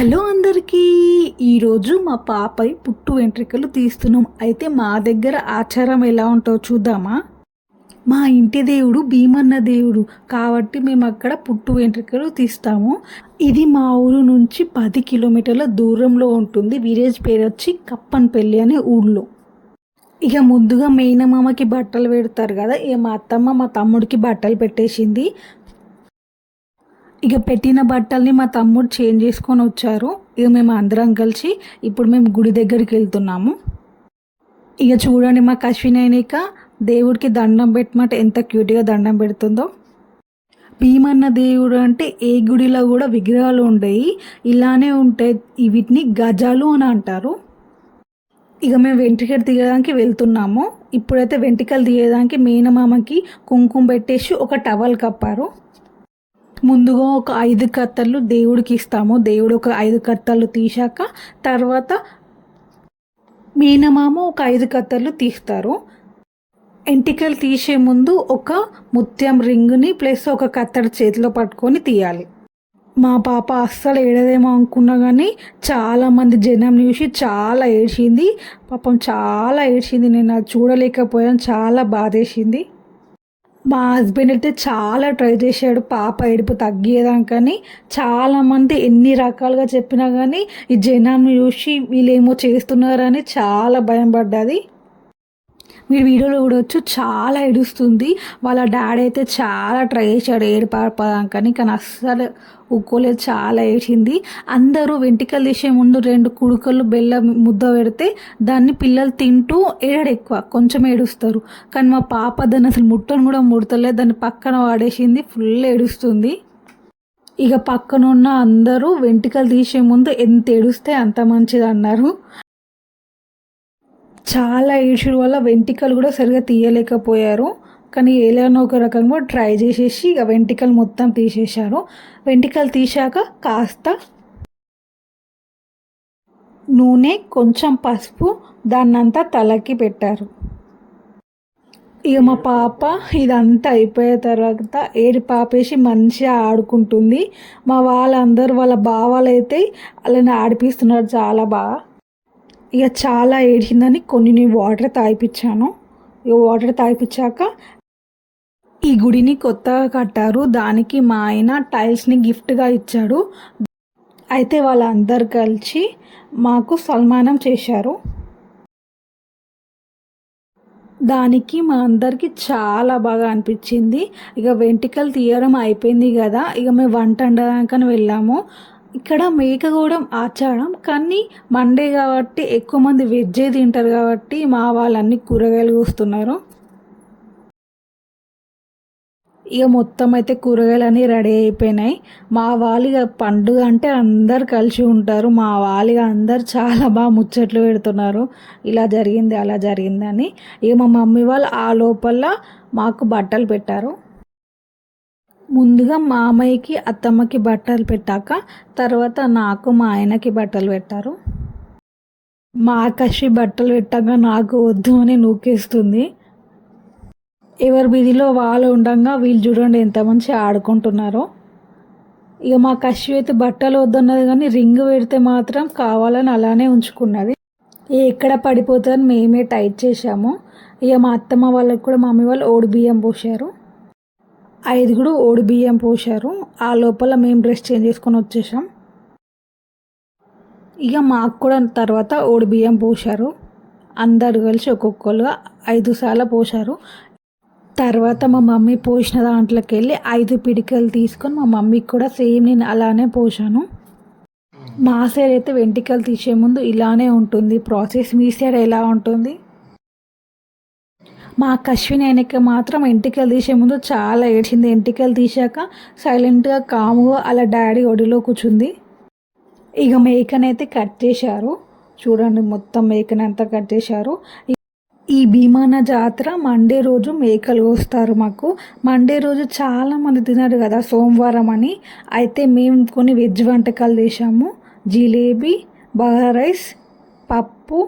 Hello అందరికీ ఈరోజు మా పాపై పుట్టు వెంట్రుకలు తీస్తున్నాం. అయితే మా దగ్గర ఆచారం ఎలా ఉంటుందో చూద్దామా? మా ఇంటి దేవుడు భీమన్న దేవుడు కాబట్టి మేము అక్కడ పుట్టు వెంట్రుకలు తీస్తాము. ఇది మా ఊరు నుంచి పది కిలోమీటర్ల దూరంలో ఉంటుంది. విలేజ్ పేరు వచ్చి కప్పన్పల్లి అనే ఊళ్ళో ఇక ముందుగా మేనమామకి బట్టలు పెడతారు కదా. ఇక మా అత్తమ్మ మా తమ్ముడికి బట్టలు పెట్టేసింది. ఇక పెట్టిన బట్టల్ని మా తమ్ముడు చేంజ్ చేసుకొని వచ్చారు. ఇక మేము అందరం కలిసి ఇప్పుడు మేము గుడి దగ్గరికి వెళ్తున్నాము. ఇక చూడండి మా అశ్విన్ అయినాక దేవుడికి దండం పెట్టమంటే ఎంత క్యూట్గా దండం పెడుతుందో. భీమన్న దేవుడు అంటే ఏ గుడిలో కూడా విగ్రహాలు ఉండేవి ఇలానే ఉంటాయి. వీటిని గజాలు అని అంటారు. ఇక మేము వెంట్రుకలు తీయడానికి వెళ్తున్నాము. ఇప్పుడైతే వెంట్రుకలు తీయడానికి మేనమామకి కుంకుమ పెట్టేసి ఒక టవల్ కప్పారు. ముందుగా ఒక ఐదు కత్తలు దేవుడికి ఇస్తాము. దేవుడు ఒక ఐదు కత్తలు తీశాక తర్వాత మీనమామ ఒక ఐదు కత్తలు తీస్తారు. ఎంటికలు తీసే ముందు ఒక ముత్యం రింగుని ప్లస్ ఒక కత్తడి చేతిలో పట్టుకొని తీయాలి. మా పాప అస్సలు ఏడదేమో అనుకున్నా కానీ చాలామంది జనం చూసి చాలా ఏడ్చింది. పాపం చాలా ఏడ్చింది. నేను అది చూడలేకపోయాను. చాలా బాధేసింది. మా హస్బెండ్ అయితే చాలా ట్రై చేశాడు. పాప ఏడుపు తగ్గేదాకని చాలామంది ఎన్ని రకాలుగా చెప్పినా కానీ ఈ జనాన్ని చూసి వీళ్ళేమో చేస్తున్నారని చాలా భయం పడ్డది. మీరు వీడియోలో చూడవచ్చు చాలా ఏడుస్తుంది. వాళ్ళ డాడీ అయితే చాలా ట్రై చేశాడు ఏడు కానీ కానీ అస్సలు ఒక్కోలేదు చాలా ఏడ్చింది. అందరూ వెంటికలు తీసే ముందు రెండు కుడుకలు బెల్లం ముద్ద పెడితే దాన్ని పిల్లలు తింటూ ఏడాడు ఎక్కువ కొంచెం ఏడుస్తారు. కానీ మా పాప దాన్ని అసలు ముట్టను కూడా ముడతలేదు దాన్ని పక్కన వాడేసింది ఫుల్ ఏడుస్తుంది. ఇక పక్కన ఉన్న అందరూ వెంటికలు తీసే ముందు ఎంత ఏడుస్తే అంత మంచిది అన్నారు. చాలా ఏడ్చుడు వల్ల వెంటికలు కూడా సరిగా తీయలేకపోయారు. కానీ ఏదైనా ఒక రకంగా ట్రై చేసేసి ఇక వెంటికలు మొత్తం తీసేశారు. వెంటికలు తీశాక కాస్త నూనె కొంచెం పసుపు దాన్నంతా తలకి పెట్టారు. ఇక మా పాప ఇదంతా అయిపోయిన తర్వాత ఏడు పాపేసి మంచిగా ఆడుకుంటుంది. మా వాళ్ళందరూ వాళ్ళ బావాలు అయితే వాళ్ళని ఆడిపిస్తున్నారు చాలా బాగా. ఇక చాలా ఏడిచిందని కొన్ని నేను వాటర్ తాగిపించాను ఇక వాటర్ తాగిపించాక ఈ గుడిని కొత్తగా కట్టారు. దానికి మా ఆయన టైల్స్ని గిఫ్ట్గా ఇచ్చాడు. అయితే వాళ్ళందరు కలిసి మాకు సన్మానం చేశారు. దానికి మా అందరికీ చాలా బాగా అనిపించింది. ఇక వెంట్రుకలు తీయడం అయిపోయింది కదా. ఇక మేము వంట వండడానికని వెళ్ళాము. ఇక్కడ మేక కూడా ఆచారం. కానీ మండే కాబట్టి ఎక్కువ మంది వెజ్జే తింటారు కాబట్టి మా వాళ్ళన్ని కూరగాయలు కూస్తున్నారు. ఇక మొత్తం అయితే కూరగాయలు అన్నీ రెడీ అయిపోయినాయి. మా వాళ్ళిగా పండుగ అంటే అందరు కలిసి ఉంటారు. మా వాళ్ళిగా అందరు చాలా బాగా ముచ్చట్లు పెడుతున్నారు. ఇలా జరిగింది అలా జరిగింది అని. ఇక మా మమ్మీ వాళ్ళు ఆ లోపల మాకు బట్టలు పెట్టారు. ముందుగా మామయ్యకి అత్తమ్మకి బట్టలు పెట్టాక తర్వాత నాకు మా ఆయనకి బట్టలు పెట్టారు. మా కషి బట్టలు పెట్టాక నాకు వద్దు అని నూకేస్తుంది. ఎవరి వీధిలో వాళ్ళు ఉండగా వీళ్ళు చూడండి ఎంత మంచి ఆడుకుంటున్నారో. ఇక మా కషి అయితే బట్టలు వద్దన్నది కానీ రింగ్ పెడితే మాత్రం కావాలని అలానే ఉంచుకున్నది. ఎక్కడ పడిపోతుందని మేమే టైట్ చేసాము ఇక మా అత్తమ్మ వాళ్ళకి కూడా మమ్మీ వాళ్ళు ఓడి బియ్యం పోసారు ఐదుగురు ఓడి బియ్యం పోసారు ఆ లోపల మేము డ్రెస్ చేంజ్ చేసుకొని వచ్చేసాం. ఇక మాకు కూడా తర్వాత ఓడి బియ్యం పోసారు అందరు కలిసి ఒక్కొక్కరుగా ఐదు సార్లు పోసారు తర్వాత మా మమ్మీ పోసిన దాంట్లోకి వెళ్ళి ఐదు పిడికలు తీసుకొని మా మమ్మీకి కూడా సేమ్ నేను అలానే పోసాను మా సైడ్ అయితే వెంట్రుకలు తీసే ముందు ఇలానే ఉంటుంది. ప్రాసెస్ మీ సైడ్ ఎలా ఉంటుంది? మా అశ్విని ఆయనకి మాత్రం ఎంటికలు తీసే ముందు చాలా ఏడ్చింది. ఎంటికలు తీసాక సైలెంట్గా కాముగా అలా డాడీ ఒడిలో కూర్చుంది. ఇక మేకనైతే కట్ చేశారు. చూడండి మొత్తం మేకనంతా కట్ చేశారు. ఈ భీమాన జాతర మండే రోజు మేకలు వస్తారు మాకు. మండే రోజు చాలామంది తినరు కదా సోమవారం అని. అయితే మేము కొన్ని వెజ్ వంటకాలు చేసాము జిలేబీ బగారా రైస్ పప్పు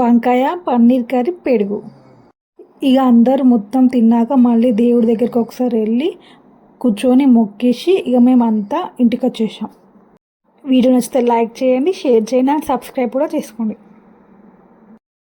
వంకాయ పన్నీర్ కర్రీ పెరుగు. ఇక అందరు మొత్తం తిన్నాక మళ్ళీ దేవుడి దగ్గరికి ఒకసారి వెళ్ళి కూర్చొని మొక్కేసి ఇక మేమంతా ఇంటికి వచ్చేసాం. వీడియో నచ్చితే లైక్ చేయండి షేర్ చేయండి అండ్ సబ్స్క్రైబ్ కూడా చేసుకోండి.